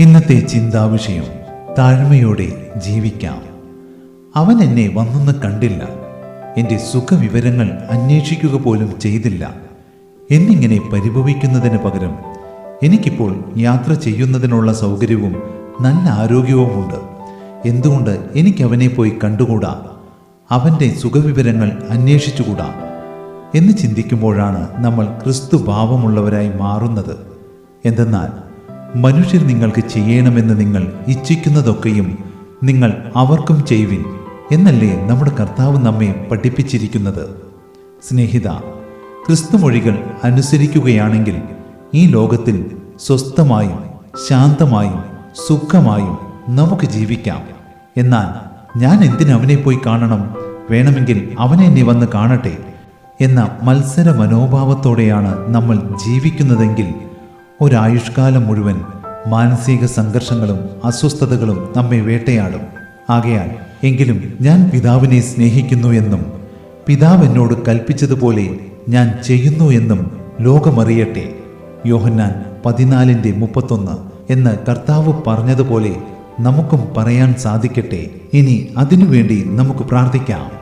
ഇന്നത്തെ ചിന്താവിഷയം താഴ്മയോടെ ജീവിക്കാം. അവൻ എന്നെ വന്നൊന്ന് കണ്ടില്ല. എന്റെ സുഖവിവരങ്ങൾ അന്വേഷിക്കുക പോലും ചെയ്തില്ല. എന്നിങ്ങനെ പരിഭവിക്കുന്നതിന് പകരം എനിക്കിപ്പോൾ യാത്ര ചെയ്യുന്നതിനുള്ള സൗകര്യവും നല്ല ആരോഗ്യവുമുണ്ട്. എന്തുകൊണ്ട് എനിക്ക് അവനെ പോയി കണ്ടുകൂടാ? അവന്റെ സുഖവിവരങ്ങൾ അന്വേഷിച്ചുകൂടാ? എന്ന് ചിന്തിക്കുമ്പോഴാണ് നമ്മൾ ക്രിസ്തു ഭാവമുള്ളവരായി മാറുന്നത്. എന്തെന്നാൽ മനുഷ്യർ നിങ്ങൾക്ക് ചെയ്യണമെന്ന് നിങ്ങൾ ഇച്ഛിക്കുന്നതൊക്കെയും നിങ്ങൾ അവർക്കും ചെയ്യുവിൻ എന്നല്ലേ നമ്മുടെ കർത്താവ് നമ്മെ പഠിപ്പിച്ചിരിക്കുന്നത്? സ്നേഹിത ക്രിസ്തുമൊഴികൾ അനുസരിക്കുകയാണെങ്കിൽ ഈ ലോകത്തിൽ സ്വസ്ഥമായും ശാന്തമായും സുഖമായും നമുക്ക് ജീവിക്കാം. എന്നാൽ ഞാൻ എന്തിനവനെ പോയി കാണണം? വേണമെങ്കിൽ അവനെ എന്നെ വന്ന് കാണട്ടെ എന്ന മത്സര മനോഭാവത്തോടെയാണ് നമ്മൾ ജീവിക്കുന്നതെങ്കിൽ ഒരായുഷ്കാലം മുഴുവൻ മാനസിക സംഘർഷങ്ങളും അസ്വസ്ഥതകളും നമ്മെ വേട്ടയാടും. ആകയാൽ എങ്കിലും ഞാൻ പിതാവിനെ സ്നേഹിക്കുന്നു എന്നും പിതാവ് എന്നോട് കൽപ്പിച്ചതുപോലെ ഞാൻ ചെയ്യുന്നു എന്നും ലോകമറിയട്ടെ. യോഹന്നാൻ പതിനാലിന്റെ മുപ്പത്തൊന്ന് എന്ന് കർത്താവ് പറഞ്ഞതുപോലെ നമുക്കും പറയാൻ സാധിക്കട്ടെ. ഇനി അതിനുവേണ്ടി നമുക്ക് പ്രാർത്ഥിക്കാം.